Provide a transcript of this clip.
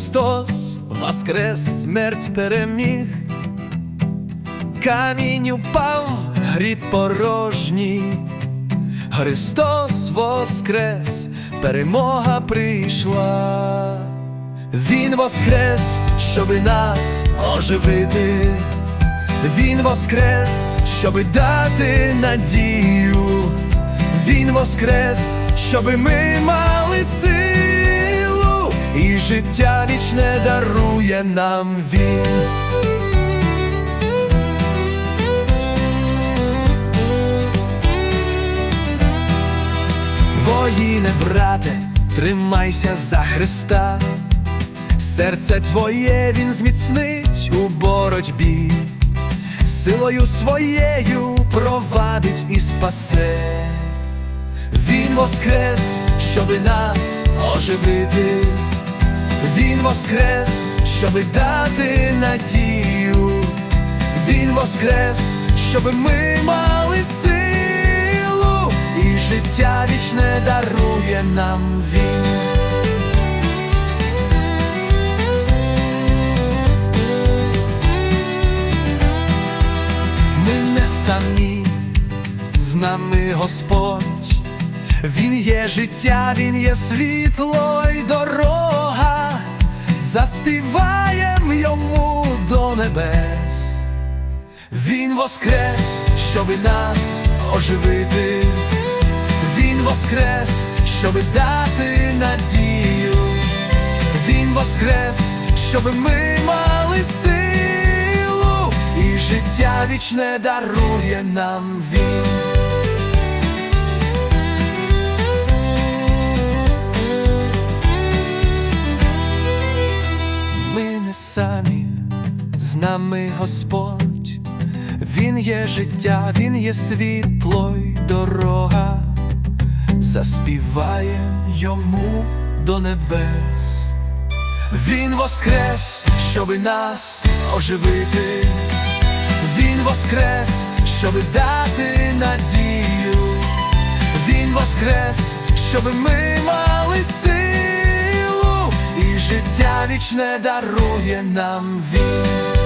Христос воскрес, смерть переміг, камінь упав, гріб порожній, Христос воскрес, перемога прийшла, Він воскрес, щоби нас оживити, Він воскрес, щоби дати надію, Він воскрес, щоби ми мали силу, і життя вічне дарує нам він. Воїне, брате, тримайся за Христа, серце твоє він зміцнить у боротьбі, силою своєю провадить і спасе. Він воскрес, щоби нас оживити, Він воскрес, щоби дати надію, Він воскрес, щоби ми мали силу, і життя вічне дарує нам він. Ми не самі, з нами Господь, Він є життя, Він є світло заспіваєм йому до небес. Він воскрес, щоби нас оживити, Він воскрес, щоби дати надію, Він воскрес, щоби ми мали силу, і життя вічне дарує нам він. Не самі, з нами Господь, Він є життя, Він є світло й дорога, заспіваєм йому до небес. Він воскрес, щоби нас оживити, Він воскрес, щоби дати надію, Він воскрес, щоби ми мали силу, життя вічне дарує нам він.